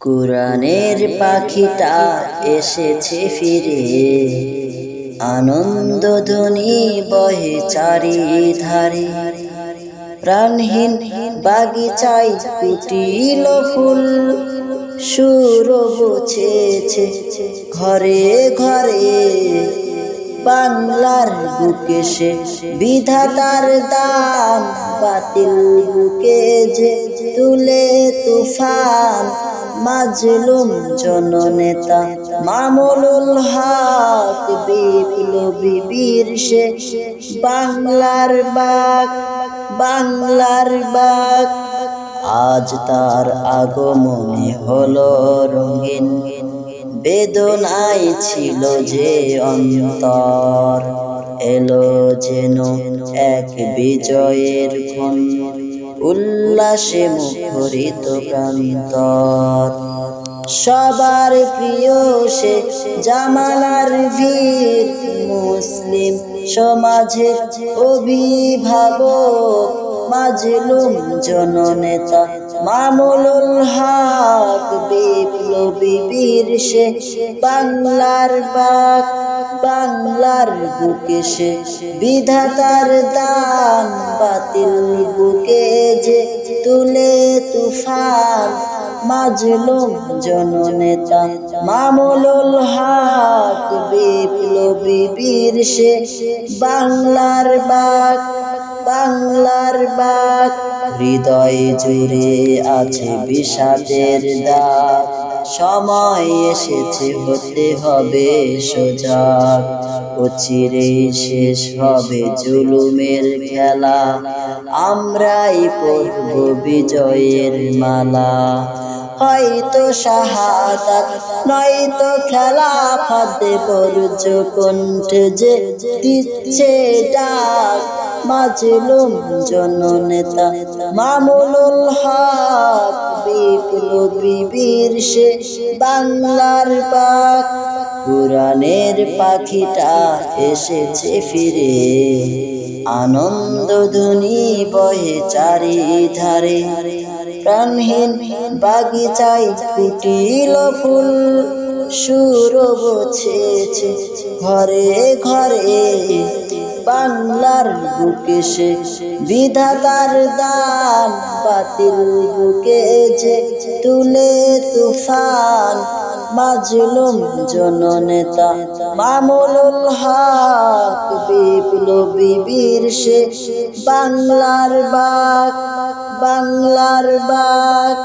কোরআনের পাখিটা এসেছে ফিরে। আনন্দ ধ্বনি বহে চারিধারে। প্রাণহীন বাগিচায় কুটিল ফুল সুর বুছেছে ঘরে ঘরে। বাংলার বুকে সে বিধাতার দান। বাতিল বুকে যে তুলে তুফান, মাজলুম জননেতা মামুনুল হক, বিপ্লবী বীর সে বাংলার বাগ বাংলার বাগ আজ তার আগমনে হলো রঙিন বেদনায় ছিল যে অন্তর। এলো যেন এক বিজয়ের ক্ষণ। উল্লাসে মুখরিত প্রান্তর। সবার প্রিয় সে জামানার ভীর মুসলিম সমাজে অভিভাবক। মাজলুম জননেতা মামুনুল হক, বিপ্লবী বীর সে, বাংলার বাক, বাংলার বুকে সে, বিধাতার দান বাতিল বুকে যে, তুলে তুফান মাজলুম জননেতা মামুনুল হক, বিপ্লবী বীর সে, বাংলার বাক বাংলার বাক হৃদয় জুড়ে আছে বিষাদের দাগ। সময় এসেছে, হতে হবে সোজাগ চিরে শেষ হবে জুলুমের খেলা। আমরাই পড়ব বিজয়ের মালা। হয়তো শাহাদাত, নয়তো খেলা ফাতে বর্জ কণ্ঠে যে দিচ্ছে ডাক। মাজলুম জননেতা মামুনুল হক, বিপ্লবী বীর সে, বাংলার পাক। কোরআনের পাখিটা এসেছে ফিরে। আনন্দ ধ্বনি বহে চারিধারে। প্রাণহীন বাগিচায় ফুটিল ফুল সুর বছেছে ঘরে ঘরে। বাংলার বুকে সে বিধাতার দান বাতিল বুকে যে তুলে তুফান, মাজলুম জননেতা মামুনুল হক, বিপ্লবী বীর সে বাংলার বাক বাংলার বাক।